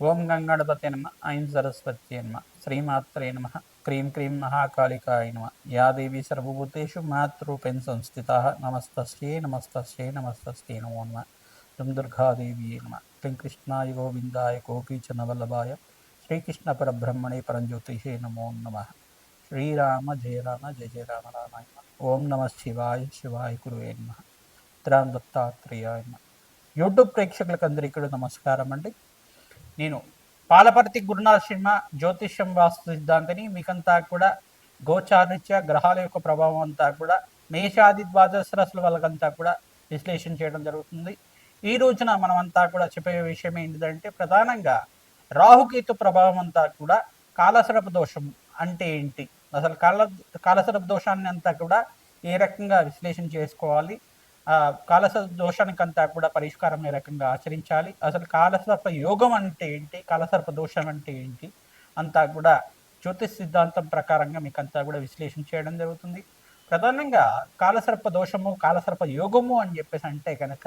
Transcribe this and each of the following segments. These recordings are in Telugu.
ఓం గంగణపతి నమ ఐం సరస్వతి నమ శ్రీమాత్రే నమ క్రీం క్రీం మహాకాళికాయ నమ యా దేవి సర్వభూతేషు మాతృపెన్ సంస్థిత నమస్తస్యే నమస్తస్యే నమస్తస్యే నమో నమ. దుం దుర్గాదేవి నమ. క్లీం కృష్ణాయ గోవిందాయ గోపీచనవల్లభాయ శ్రీకృష్ణ పరబ్రహ్మణే పరంజ్యోతిషే నమో నమ. శ్రీరామ జయ రామ జయ జయ రామ రామాయ ఓం నమ శివాయ శివాయ గురువే నమ. త్రాం దత్తాత్రేయాయ నమ. యూట్యూబ్ ప్రేక్షకులకు అందరికీ నమస్కారం అండి. నేను పాలపర్తి గురునాథ శర్మ జ్యోతిష్యం వాస్తు సిద్ధాంతిని మీకంతా కూడా గోచారిత్య గ్రహాల యొక్క ప్రభావం అంతా కూడా మేషాది ద్వాదశ రాశుల వాళ్ళకంతా కూడా విశ్లేషణ చేయడం జరుగుతుంది. ఈ రోజున మనమంతా కూడా చెప్పే విషయం ఏంటిదంటే ప్రధానంగా రాహుకేతు ప్రభావం అంతా కూడా కాలసరప దోషం అంటే ఏంటి? అసలు కాల కాలసరప దోషాన్ని అంతా కూడా ఏ రకంగా విశ్లేషణ చేసుకోవాలి? కాలసర్ప దోషానికంతా కూడా పరిష్కారం ఏ రకంగా ఆచరించాలి? అసలు కాలసర్ప యోగం అంటే ఏంటి? కాలసర్ప దోషం అంటే ఏంటి? అంతా కూడా జ్యోతిష్ సిద్ధాంతం ప్రకారంగా మీకు అంతా కూడా విశ్లేషణ చేయడం జరుగుతుంది. ప్రధానంగా కాలసర్ప దోషము కాలసర్ప యోగము అని చెప్పేసి అంటే కనుక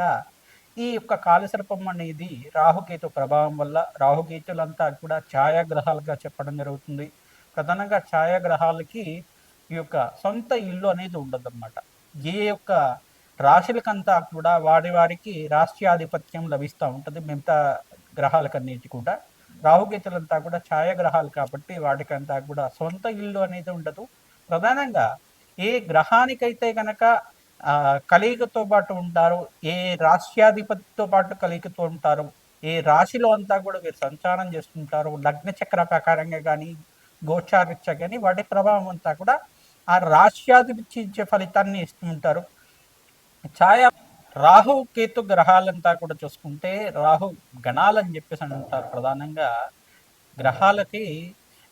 ఈ యొక్క కాలసర్పం అనేది రాహుకేతు ప్రభావం వల్ల రాహుకేతులంతా కూడా ఛాయాగ్రహాలుగా చెప్పడం జరుగుతుంది. ప్రధానంగా ఛాయాగ్రహాలకి ఈ యొక్క సొంత ఇల్లు అనేది ఉండదన్నమాట. ఏ యొక్క రాశులకంతా కూడా వారి వారికి రాష్ట్రాధిపత్యం లభిస్తూ ఉంటుంది. మిగతా గ్రహాలకన్నిటి కూడా. రాహుగీతలంతా కూడా ఛాయాగ్రహాలు కాబట్టి వాటికంతా కూడా సొంత ఇల్లు అనేది ఉండదు. ప్రధానంగా ఏ గ్రహానికైతే గనక కలియుగతో పాటు ఉంటారు ఏ రాష్ట్రాధిపతితో పాటు కలియుగతో ఉంటారు ఏ రాశిలో అంతా కూడా వీరు సంచారం చేస్తుంటారు లగ్న చక్ర ప్రకారంగా కానీ గోచారిత్య కానీ వాటి ప్రభావం అంతా కూడా ఆ రాష్ట్రాధిపతి ఇచ్చే ఫలితాన్ని ఇస్తూ ఉంటారు ఛాయ రాహు కేతు గ్రహాలంతా కూడా చూసుకుంటే రాహు గణాలని చెప్పేసి అంటారు ప్రధానంగా. గ్రహాలకి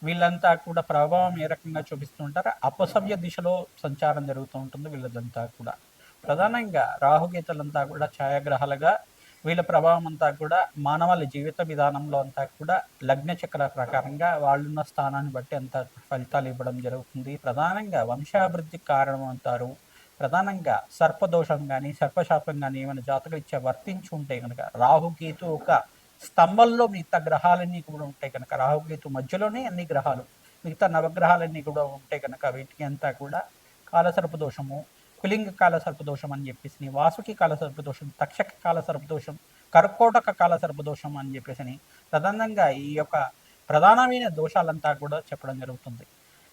వీళ్ళంతా కూడా ప్రభావం ఏ రకంగా చూపిస్తూ ఉంటారు? అపసవ్య దిశలో సంచారం జరుగుతూ ఉంటుంది వీళ్ళదంతా కూడా. ప్రధానంగా రాహుగీతలంతా కూడా ఛాయాగ్రహాలుగా వీళ్ళ ప్రభావం అంతా కూడా మానవాళి జీవిత విధానంలో అంతా కూడా లగ్న చక్ర ప్రకారంగా వాళ్ళున్న స్థానాన్ని బట్టి అంత ఫలితాలు ఇవ్వడం జరుగుతుంది. ప్రధానంగా వంశాభివృద్ధికి కారణం అంటారు. ప్రధానంగా సర్పదోషం కానీ సర్పశాపం కానీ ఏమైనా జాతకరీత్యా వర్తించి ఉంటే కనుక రాహుకేతు ఒక స్తంభంలో మిగతా గ్రహాలన్నీ కూడా ఉంటాయి కనుక రాహుకేతు మధ్యలోనే అన్ని గ్రహాలు మిగతా నవగ్రహాలన్నీ కూడా ఉంటాయి కనుక వీటికి అంతా కూడా కాలసర్ప దోషము కులింగ కాల సర్పదోషం అని చెప్పేసి వాసుకి కాల సర్పదోషం తక్షక కాల సర్పదోషం కర్కోటక కాల సర్పదోషం అని చెప్పేసి ప్రధానంగా ఈ యొక్క ప్రధానమైన దోషాలంతా కూడా చెప్పడం జరుగుతుంది.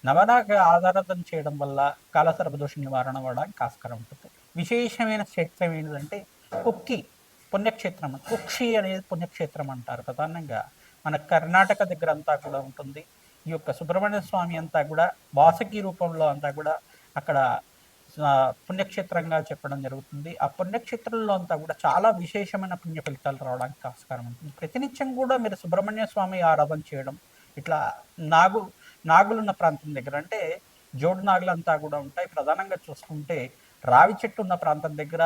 నవనాగ ఆధారతం చేయడం వల్ల కాలసర్పదోష నివారణ అవ్వడానికి ఆస్కారం ఉంటుంది. విశేషమైన క్షేత్రం ఏంటంటే కుక్కి పుణ్యక్షేత్రం. కుక్షి అనేది పుణ్యక్షేత్రం అంటారు. ప్రధానంగా మన కర్ణాటక దగ్గర అంతా కూడా ఉంటుంది. ఈ యొక్క సుబ్రహ్మణ్య స్వామి అంతా కూడా వాసకి రూపంలో అంతా కూడా అక్కడ పుణ్యక్షేత్రంగా చెప్పడం జరుగుతుంది. ఆ పుణ్యక్షేత్రంలో అంతా కూడా చాలా విశేషమైన పుణ్య ఫలితాలు రావడానికి ఆస్కారం ఉంటుంది. ప్రతినిత్యం కూడా మీరు సుబ్రహ్మణ్య స్వామి ఆరాధన చేయడం ఇట్లా నాగు నాగులున్న ప్రాంతం దగ్గర అంటే జోడు నాగులంతా కూడా ఉంటాయి. ప్రధానంగా చూసుకుంటే రావి చెట్టు ఉన్న ప్రాంతం దగ్గర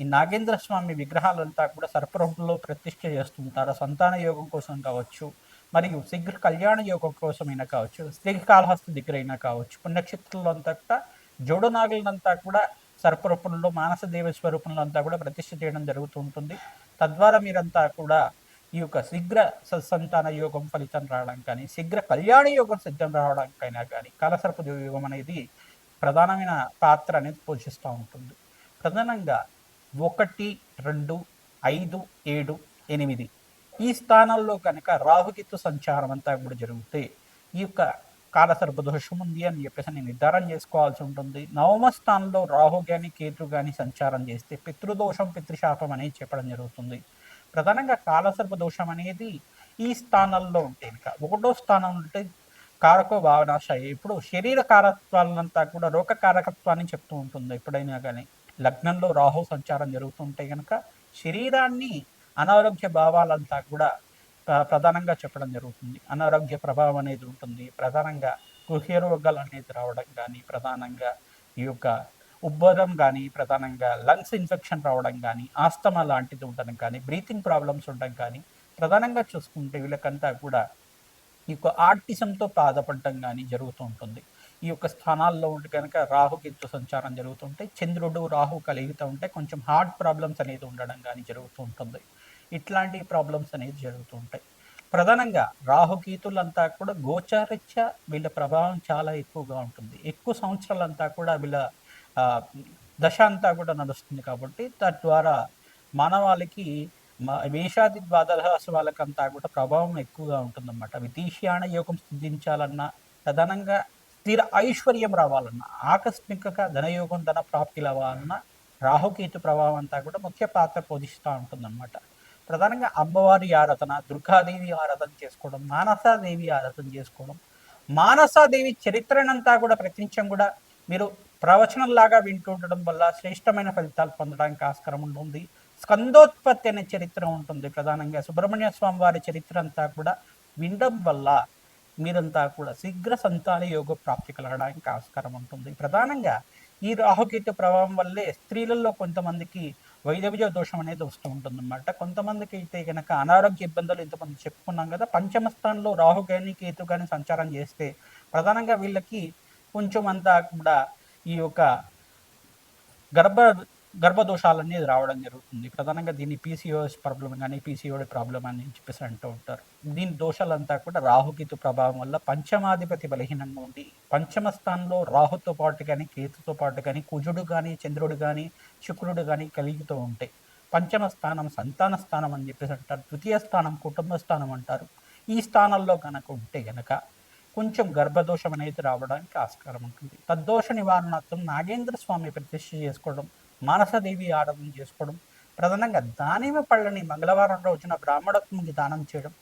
ఈ నాగేంద్ర స్వామి విగ్రహాలంతా కూడా సర్పరూపంలో ప్రతిష్ఠ చేస్తుంటారు. సంతాన యోగం కోసం కావచ్చు మరియు శీఘ్ర కళ్యాణ యోగం కోసమైనా కావచ్చు శ్రీకాళహస్తి దగ్గర అయినా కావచ్చు పుణ్యక్షేత్రంలో అంతా కూడా జోడు నాగులంతా కూడా సర్పరూపంలో మానస దేవ స్వరూపంలో అంతా కూడా ప్రతిష్ఠ చేయడం జరుగుతూ ఉంటుంది. తద్వారా మీరంతా కూడా ఈ యొక్క శీఘ్ర సత్సంతాన యోగం ఫలితం రావడం కానీ శీఘ్ర కళ్యాణ యోగం సిద్ధం రావడానికైనా కానీ కాలసర్ప యోగం అనేది ప్రధానమైన పాత్ర అనేది పోషిస్తూ ఉంటుంది. ప్రధానంగా ఒకటి రెండు ఐదు ఏడు ఎనిమిది ఈ స్థానాల్లో కనుక రాహుకిత్తు సంచారం అంతా కూడా జరిగితే ఈ యొక్క కాలసర్ప దోషం ఉంది అని చెప్పేసి నేను నిర్ధారణ చేసుకోవాల్సి ఉంటుంది. నవమ స్థానంలో రాహు కానీ కేతు కానీ సంచారం చేస్తే పితృదోషం పితృశాపం అనేది చెప్పడం జరుగుతుంది. ప్రధానంగా కాలసర్ప దోషం అనేది ఈ స్థానాల్లో ఉంటే ఒకటో స్థానం ఉంటే కారకో భావనాశయ ఇప్పుడు శరీర కారకత్వాలంతా కూడా రోగ కారకత్వాన్ని చెప్తూ ఉంటుంది. ఎప్పుడైనా కానీ లగ్నంలో రాహు సంచారం జరుగుతుంటే కనుక శరీరాన్ని అనారోగ్య భావాలంతా కూడా ప్రధానంగా చెప్పడం జరుగుతుంది. అనారోగ్య ప్రభావం అనేది ఉంటుంది. ప్రధానంగా గృహ్య రోగాలు అనేది రావడం కానీ ప్రధానంగా ఈ యొక్క ఉబ్బరం కానీ ప్రధానంగా లంగ్స్ ఇన్ఫెక్షన్ రావడం కానీ ఆస్తమా లాంటిది ఉండడం కానీ బ్రీతింగ్ ప్రాబ్లమ్స్ ఉండడం కానీ ప్రధానంగా చూసుకుంటే వీళ్ళకంతా కూడా ఈ యొక్క ఆర్టిజంతో బాధపడటం కానీ జరుగుతూ ఉంటుంది. ఈ యొక్క స్థానాల్లో ఉంటే కనుక రాహుకేతు సంచారం జరుగుతుంటే చంద్రుడు రాహు కలిగితూ ఉంటే కొంచెం హార్ట్ ప్రాబ్లమ్స్ అనేది ఉండడం కానీ జరుగుతూ ఉంటుంది. ఇట్లాంటి ప్రాబ్లమ్స్ అనేది జరుగుతూ ఉంటాయి. ప్రధానంగా రాహుకేతులంతా కూడా గోచారిత్య వీళ్ళ ప్రభావం చాలా ఎక్కువగా ఉంటుంది. ఎక్కువ సంవత్సరాలంతా కూడా వీళ్ళ దశ అంతా కూడా నడుస్తుంది కాబట్టి తద్వారా మానవాళికి మ- మేషాది ద్వాదశ వాళ్ళకంతా కూడా ప్రభావం ఎక్కువగా ఉంటుందన్నమాట. విదేశీయాన యోగం సిద్ధించాలన్నా ప్రధానంగా స్థిర ఐశ్వర్యం రావాలన్నా ఆకస్మికంగా ధనయోగం ధన ప్రాప్తి రావాలన్నా రాహుకేతు ప్రభావం అంతా కూడా ముఖ్య పాత్ర పోషిస్తూ ఉంటుందన్నమాట. ప్రధానంగా అమ్మవారి ఆరాధన దుర్గాదేవి ఆరాధన చేసుకోవడం మానసాదేవి ఆరాధన చేసుకోవడం మానసాదేవి చరిత్రనంతా కూడా ప్రతినిత్యం కూడా మీరు ప్రవచనంలాగా వింటూ ఉండడం వల్ల శ్రేష్టమైన ఫలితాలు పొందడానికి ఆస్కారం ఉంటుంది. స్కందోత్పత్తి అనే చరిత్ర ఉంటుంది ప్రధానంగా. సుబ్రహ్మణ్య స్వామి వారి చరిత్ర అంతా కూడా వినడం వల్ల మీరంతా కూడా శీఘ్ర సంతాన యోగ ప్రాప్తి కలగడానికి ఆస్కారం ఉంటుంది. ప్రధానంగా ఈ రాహుకేతు ప్రభావం వల్లే స్త్రీలలో కొంతమందికి వైదవ్య దోషం అనేది వస్తూ ఉంటుందన్నమాట. కొంతమందికి అయితే కనుక అనారోగ్య ఇబ్బందులు ఇంతమంది చెప్పుకున్నాం కదా పంచమ స్థానంలో రాహు కానీ కేతు కానీ సంచారం చేస్తే ప్రధానంగా వీళ్ళకి కొంచెం అంతా కూడా ఈ యొక్క గర్భ గర్భదోషాలు అనేది రావడం జరుగుతుంది. ప్రధానంగా దీన్ని పీసీఓఎస్ ప్రాబ్లం కానీ పీసీఓడి ప్రాబ్లం అని చెప్పేసి అంటూ ఉంటారు. దీని దోషాలంతా కూడా రాహుకేతు ప్రభావం వల్ల పంచమాధిపతి బలహీనంగా ఉంది పంచమ స్థానంలో రాహుతో పాటు కానీ కేతుతో పాటు కానీ కుజుడు కానీ చంద్రుడు కానీ శుక్రుడు కానీ కలిగితో ఉంటాయి. పంచమ స్థానం సంతాన స్థానం అని చెప్పేసి అంటారు. ద్వితీయ స్థానం కుటుంబ స్థానం అంటారు. ఈ స్థానాల్లో కనుక ఉంటే కనుక కొంచెం గర్భదోషం అనేది రావడానికి ఆస్కారం ఉంటుంది. తద్దోష నివారణార్థం నాగేంద్ర స్వామి ప్రతిష్ఠ చేసుకోవడం మానసదేవి ఆరాధన చేసుకోవడం ప్రధానంగా దానిమ్మ పళ్ళని మంగళవారం రోజున బ్రాహ్మణత్వంకి దానం చేయడం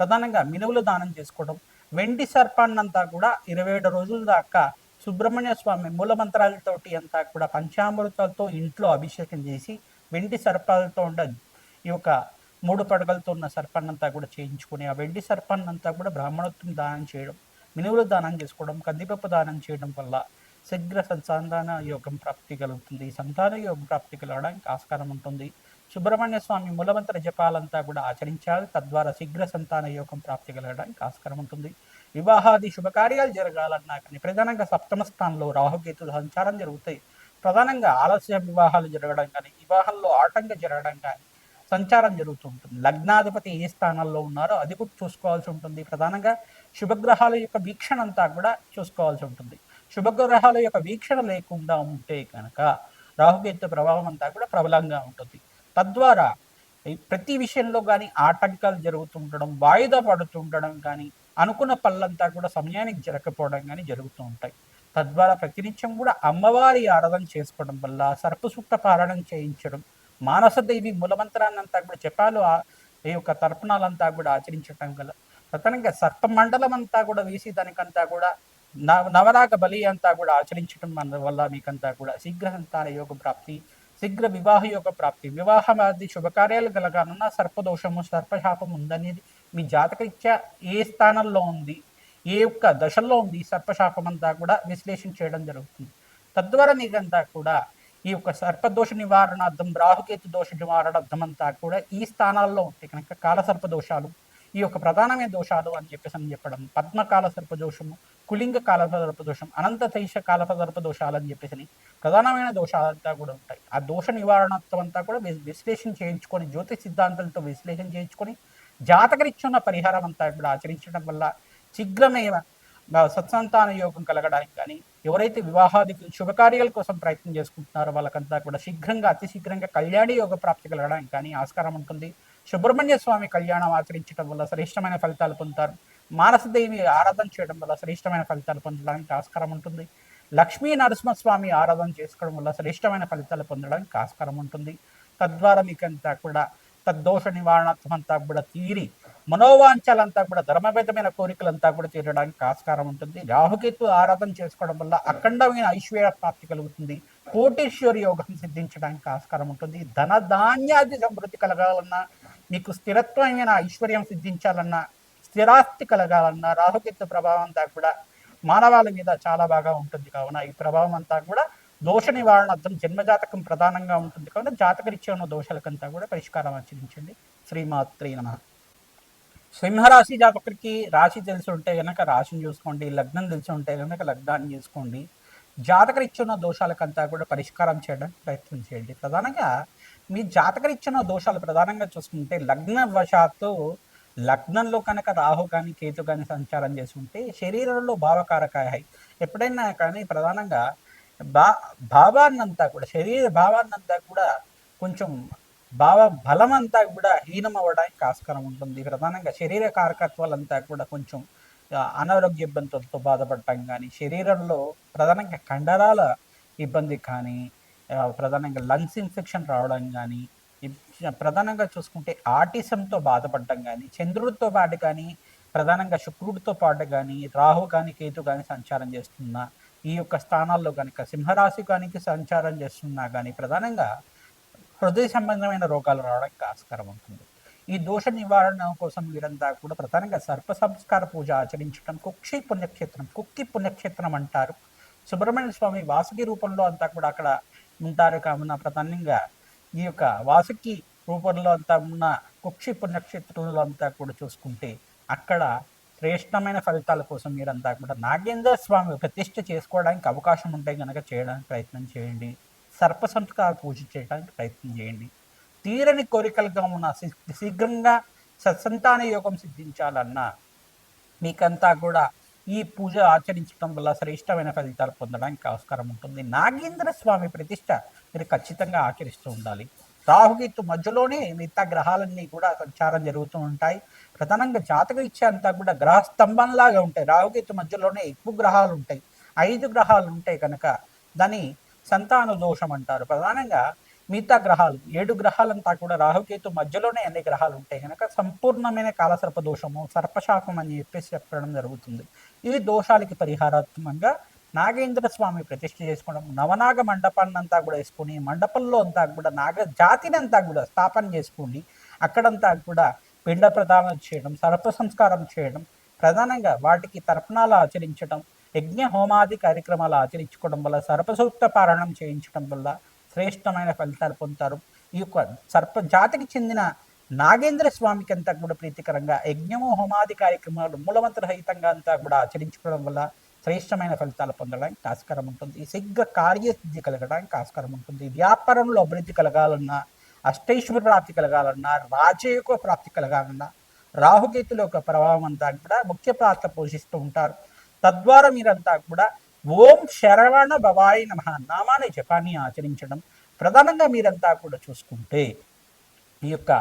ప్రధానంగా మినువులు దానం చేసుకోవడం వెండి సర్పాన్నంతా కూడా ఇరవై ఏడు రోజుల దాకా సుబ్రహ్మణ్య స్వామి మూలమంత్రాలతోటి అంతా కూడా పంచామృతాలతో ఇంట్లో అభిషేకం చేసి వెండి సర్పాలతో ఉండ ఈ యొక్క మూడు పడగలతో ఉన్న సర్పాన్నంతా కూడా చేయించుకొని ఆ వెండి సర్పాన్నంతా కూడా బ్రాహ్మణత్వం దానం చేయడం మినువుల దానం చేసుకోవడం కందిపప్పు దానం చేయడం వల్ల శీఘ్ర సంతాన యోగం ప్రాప్తి కలుగుతుంది. సంతాన యోగం ప్రాప్తి కలగడానికి ఆస్కారం ఉంటుంది. సుబ్రహ్మణ్య స్వామి మూలమంత్ర జపాలంతా కూడా ఆచరించాలి తద్వారా శీఘ్ర సంతాన యోగం ప్రాప్తి కలగడానికి ఆస్కారం ఉంటుంది. వివాహాది శుభకార్యాలు జరగాలన్నా కానీ ప్రధానంగా సప్తమ స్థానంలో రాహుకేతు సంచారం జరుగుతాయి. ప్రధానంగా ఆలస్య వివాహాలు జరగడం కానీ వివాహంలో ఆటంకం జరగడం కానీ సంచారం జరుగుతూ ఉంటుంది. లగ్నాధిపతి ఏ స్థానాల్లో ఉన్నారో అది కూడా చూసుకోవాల్సి ఉంటుంది. ప్రధానంగా శుభగ్రహాల యొక్క వీక్షణ అంతా కూడా చూసుకోవాల్సి ఉంటుంది. శుభగ్రహాల యొక్క వీక్షణ లేకుండా ఉంటే కనుక రాహుకేతు ప్రభావం అంతా కూడా ప్రబలంగా ఉంటుంది. తద్వారా ప్రతి విషయంలో కానీ ఆటంకాలు జరుగుతుండడం వాయిదా పడుతుండడం కానీ అనుకున్న పనులంతా కూడా సమయానికి జరగకపోవడం కానీ జరుగుతూ ఉంటాయి. తద్వారా ప్రతినిత్యం కూడా అమ్మవారి ఆరాధన చేసుకోవడం వల్ల సర్పసూక్త పారాయణం చేయించడం మానసదేవి మూలమంత్రాన్నంతా కూడా జపాలు ఈ యొక్క తర్పణాలంతా కూడా ఆచరించడం గల ప్రధానంగా సర్ప మండలం అంతా కూడా వేసి దానికంతా కూడా నవ నవరాగ బలి అంతా కూడా ఆచరించడం మన వల్ల మీకంతా కూడా శీఘ్ర సంతాన యోగ ప్రాప్తి శీఘ్ర వివాహ యోగ ప్రాప్తి వివాహమాది శుభకార్యాలు కలగానున్న సర్పదోషము సర్పశాపం ఉందనేది మీ జాతకరీత్యా ఏ స్థానంలో ఉంది ఏ యొక్క దశల్లో ఉంది సర్పశాపం అంతా కూడా విశ్లేషణ చేయడం జరుగుతుంది. తద్వారా మీకంతా కూడా ఈ యొక్క సర్పదోష నివారణార్థం రాహుకేతు దోష నివారణార్థం అంతా కూడా ఈ స్థానాల్లో ఉంటాయి కనుక కాలసర్ప దోషాలు ఈ యొక్క ప్రధానమైన దోషాలు అని చెప్పేసి అని చెప్పడం పద్మకాల సర్ప దోషము కులింగ కాల సర్ప దోషం అనంత శైష కాల సర్ప దోషాలు అని చెప్పేసి ప్రధానమైన దోషాలంతా కూడా ఉంటాయి. ఆ దోష నివారణత్వం అంతా కూడా విశ్లేషణ చేయించుకొని జ్యోతిష్ సిద్ధాంతాలతో విశ్లేషణ చేయించుకొని జాతకరిచ్చున్న పరిహారం అంతా కూడా ఆచరించడం వల్ల శీఘ్రమే సత్సంతాన యోగం కలగడానికి కానీ ఎవరైతే వివాహాది శుభకార్యాల కోసం ప్రయత్నం చేసుకుంటున్నారో వాళ్ళకంతా కూడా శీఘ్రంగా అతి శీఘ్రంగా కళ్యాణి యోగ ప్రాప్తి కలగడానికి కానీ ఆస్కారం ఉంటుంది. సుబ్రహ్మణ్య స్వామి కళ్యాణం ఆచరించడం వల్ల శ్రేష్టమైన ఫలితాలు పొందుతారు. మానసదేవి ఆరాధన చేయడం వల్ల శ్రేష్టమైన ఫలితాలు పొందడానికి ఆస్కారం ఉంటుంది. లక్ష్మీ నరసింహస్వామి ఆరాధన చేసుకోవడం వల్ల శ్రేష్టమైన ఫలితాలు పొందడానికి ఆస్కారం ఉంటుంది. తద్వారా మీకంతా కూడా తద్దోష నివారణత్వం అంతా కూడా తీరి మనోవాంఛలంతా కూడా ధర్మబద్ధమైన కోరికలంతా కూడా తీరడానికి ఆస్కారం ఉంటుంది. రాహుకేతు ఆరాధన చేసుకోవడం వల్ల అఖండమైన ఐశ్వర్య ప్రాప్తి కలుగుతుంది. కోటేశ్వరి యోగం సిద్ధించడానికి ఆస్కారం ఉంటుంది. ధన ధాన్యాది సమృద్ధి కలగాలన్నా మీకు స్థిరత్వమైన ఐశ్వర్యం సిద్ధించాలన్నా స్థిరాస్తి కలగాలన్నా రాహుకేతు ప్రభావం అంతా కూడా మానవాళి మీద చాలా బాగా ఉంటుంది కావున ఈ ప్రభావం అంతా కూడా దోష నివారణార్థం జన్మజాతకం ప్రధానంగా ఉంటుంది కావున జాతకరీత్యా ఉన్న దోషాలకంతా కూడా పరిష్కారం ఆచరించండి. శ్రీమాత్రి నమ. సింహరాశి జాతకుడికి రాశి తెలిసి ఉంటే కనుక రాశిని చూసుకోండి లగ్నం తెలిసి ఉంటే కనుక లగ్నాన్ని చూసుకోండి. జాతకరీత్యా ఉన్న దోషాలకంతా కూడా పరిష్కారం చేయడానికి ప్రయత్నం చేయండి. ప్రధానంగా మీ జాతకరీత్యా ఇచ్చిన దోషాలు ప్రధానంగా చూసుకుంటే లగ్న వశాత్తు లగ్నంలో కనుక రాహు కానీ కేతు కానీ సంచారం చేస్తుంటే శరీరంలో భావకారకాయ. ఎప్పుడైనా కానీ ప్రధానంగా భా భావాన్నంతా కూడా శరీర భావాన్నంతా కూడా కొంచెం భావ బలం అంతా కూడా హీనం అవ్వడానికి ఆస్కారం ఉంటుంది. ప్రధానంగా శరీర కారకత్వాలంతా కూడా కొంచెం అనారోగ్య ఇబ్బందులతో బాధపడటం కానీ శరీరంలో ప్రధానంగా కండరాల ఇబ్బంది కానీ ప్రధానంగా లంగ్స్ ఇన్ఫెక్షన్ రావడం కానీ ప్రధానంగా చూసుకుంటే ఆటిసంతో బాధపడటం కానీ చంద్రుడితో పాటు కానీ ప్రధానంగా శుక్రుడితో పాటు కానీ రాహు కానీ కేతు కానీ సంచారం చేస్తున్నా ఈ యొక్క స్థానాల్లో కనుక సింహరాశి కానీ సంచారం చేస్తున్నా కానీ ప్రధానంగా హృదయ సంబంధమైన రోగాలు రావడానికి ఆస్కారం ఉంటుంది ఈ దోష నివారణ కోసం వీరంతా కూడా ప్రధానంగా సర్ప సంస్కార పూజ ఆచరించడం కుక్షి పుణ్యక్షేత్రం కుక్కి పుణ్యక్షేత్రం అంటారు. సుబ్రహ్మణ్య స్వామి వాసుకి రూపంలో అంతా కూడా అక్కడ ఉంటారు కావున ప్రధానంగా ఈ యొక్క వాసుకి రూపంలో అంతా ఉన్న కుక్షి పుణ్యక్షేత్రంలో అంతా కూడా చూసుకుంటే అక్కడ శ్రేష్టమైన ఫలితాల కోసం మీరంతా కూడా నాగేంద్ర స్వామి ప్రతిష్ట చేసుకోవడానికి అవకాశం ఉంటే కనుక చేయడానికి ప్రయత్నం చేయండి. సర్ప సంస్కార పూజ చేయడానికి ప్రయత్నం చేయండి. తీరని కోరికలుగా ఉన్న శీఘ్రంగా సత్సంతాన యోగం సిద్ధించాలన్నా మీకంతా కూడా ఈ పూజ ఆచరించడం వల్ల శ్రేష్టమైన ఫలితాలు పొందడానికి ఆస్కారం ఉంటుంది. నాగేంద్ర స్వామి ప్రతిష్ట మీరు ఖచ్చితంగా ఆచరిస్తూ ఉండాలి. రాహుకేతు మధ్యలోనే మిగతా గ్రహాలన్నీ కూడా సంచారం జరుగుతూ ఉంటాయి. ప్రధానంగా జాతక ఇచ్చే అంతా కూడా గ్రహ స్తంభంలాగా ఉంటాయి. రాహుకేతు మధ్యలోనే ఎక్కువ గ్రహాలు ఉంటాయి. ఐదు గ్రహాలు ఉంటాయి కనుక దాని సంతాన దోషం అంటారు. ప్రధానంగా మిగతా గ్రహాలు ఏడు గ్రహాలంతా కూడా రాహుకేతు మధ్యలోనే అన్ని గ్రహాలు ఉంటాయి కనుక సంపూర్ణమైన కాలసర్ప దోషము సర్పశాపం అని చెప్పేసి చెప్పడం జరుగుతుంది. ఈ దోషాలకి పరిహారాత్మకంగా నాగేంద్ర స్వామి ప్రతిష్ఠ చేసుకోవడం నవనాగ మండపాన్ని అంతా కూడా వేసుకొని మండపంలో అంతా కూడా నాగ జాతిని అంతా కూడా స్థాపన చేసుకోండి అక్కడంతా కూడా పిండ ప్రదానం చేయడం సర్ప సంస్కారం చేయడం ప్రధానంగా వాటికి తర్పణాలు ఆచరించడం యజ్ఞ హోమాది కార్యక్రమాలు ఆచరించుకోవడం వల్ల సర్పసూక్త పారాయణం చేయించడం వల్ల శ్రేష్టమైన ఫలితాలు పొందుతారు. ఈ యొక్క సర్ప జాతికి చెందిన నాగేంద్ర స్వామికి అంతా కూడా ప్రీతికరంగా యజ్ఞము హోమాది కార్యక్రమాలు మూలమంత్రరహితంగా అంతా కూడా ఆచరించుకోవడం వల్ల శ్రేష్టమైన ఫలితాలు పొందడానికి ఆస్కారం ఉంటుంది. శీఘ్ర కార్యసిద్ధి కలగడానికి ఆస్కారం ఉంటుంది. వ్యాపారంలో అభివృద్ధి కలగాలన్నా అష్టైశ్వర ప్రాప్తి కలగాలన్నా రాజయోగ ప్రాప్తి కలగాలన్నా రాహుకేతుల యొక్క ప్రభావం అంతా కూడా ముఖ్య పాత్ర పోషిస్తూ ఉంటారు. తద్వారా మీరంతా కూడా ఓం శరవణ భవాయి నమ నామాని జపాన్ని ఆచరించడం ప్రధానంగా మీరంతా కూడా చూసుకుంటే ఈ యొక్క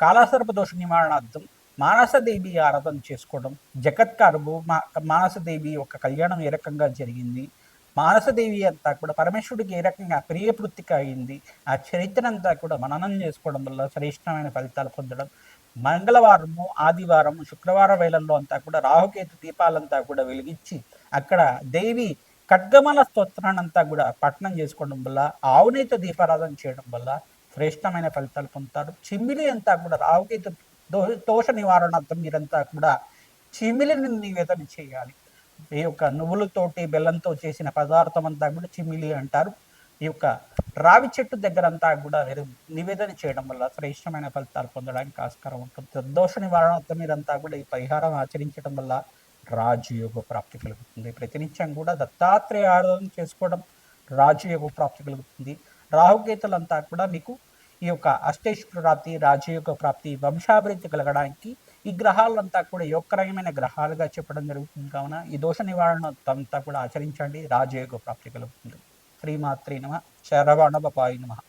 కాలాసర్ప దోష నివారణార్థం మానసదేవి ఆరాధన చేసుకోవడం జగత్కారువు మా మానసదేవి యొక్క కళ్యాణం ఏ రకంగా జరిగింది మానసదేవి అంతా కూడా పరమేశ్వరుడికి ఏ రకంగా ప్రియపృత్తిక అయింది ఆ చరిత్ర అంతా కూడా మననం చేసుకోవడం వల్ల శ్రేష్టమైన ఫలితాలు పొందడం మంగళవారము ఆదివారం శుక్రవారం వేళల్లో అంతా కూడా రాహుకేతు దీపాలంతా కూడా వెలిగించి అక్కడ దేవి ఖడ్గమల స్తోత్రాన్నంతా కూడా పఠనం చేసుకోవడం వల్ల ఆవునేత దీపారాధన చేయడం వల్ల శ్రేష్టమైన ఫలితాలు పొందుతారు. చిమ్మిలి అంతా కూడా రాహుకేతు దో దోష నివారణార్థం మీరంతా కూడా చిమ్మిలిని నివేదన చేయాలి. ఈ యొక్క నువ్వులతోటి బెల్లంతో చేసిన పదార్థం అంతా కూడా చిమ్మిలి అంటారు. ఈ యొక్క రావి చెట్టు దగ్గర అంతా కూడా మీరు నివేదన చేయడం వల్ల శ్రేష్టమైన ఫలితాలు పొందడానికి ఆస్కారం ఉంటుంది. దోష నివారణార్థం మీరంతా కూడా ఈ పరిహారం ఆచరించడం వల్ల రాజయోగ ప్రాప్తి కలుగుతుంది. ప్రతినిత్యం కూడా దత్తాత్రేయ ఆరాధన చేసుకోవడం రాజయోగ ప్రాప్తి కలుగుతుంది. రాహుకేతులంతా కూడా మీకు ఈ యొక్క అష్టేశ్వర ప్రాప్తి రాజయోగ ప్రాప్తి వంశాభివృద్ధి కలగడానికి ఈ గ్రహాలంతా కూడా యోగకరమైన గ్రహాలుగా చెప్పడం జరుగుతుంది. కావున ఈ దోష నివారణ అంతా కూడా ఆచరించండి. రాజయోగ ప్రాప్తి కలుగుతుంది. ශ්‍රීමාත්‍රී නම. ශරවණ බපායි නමහ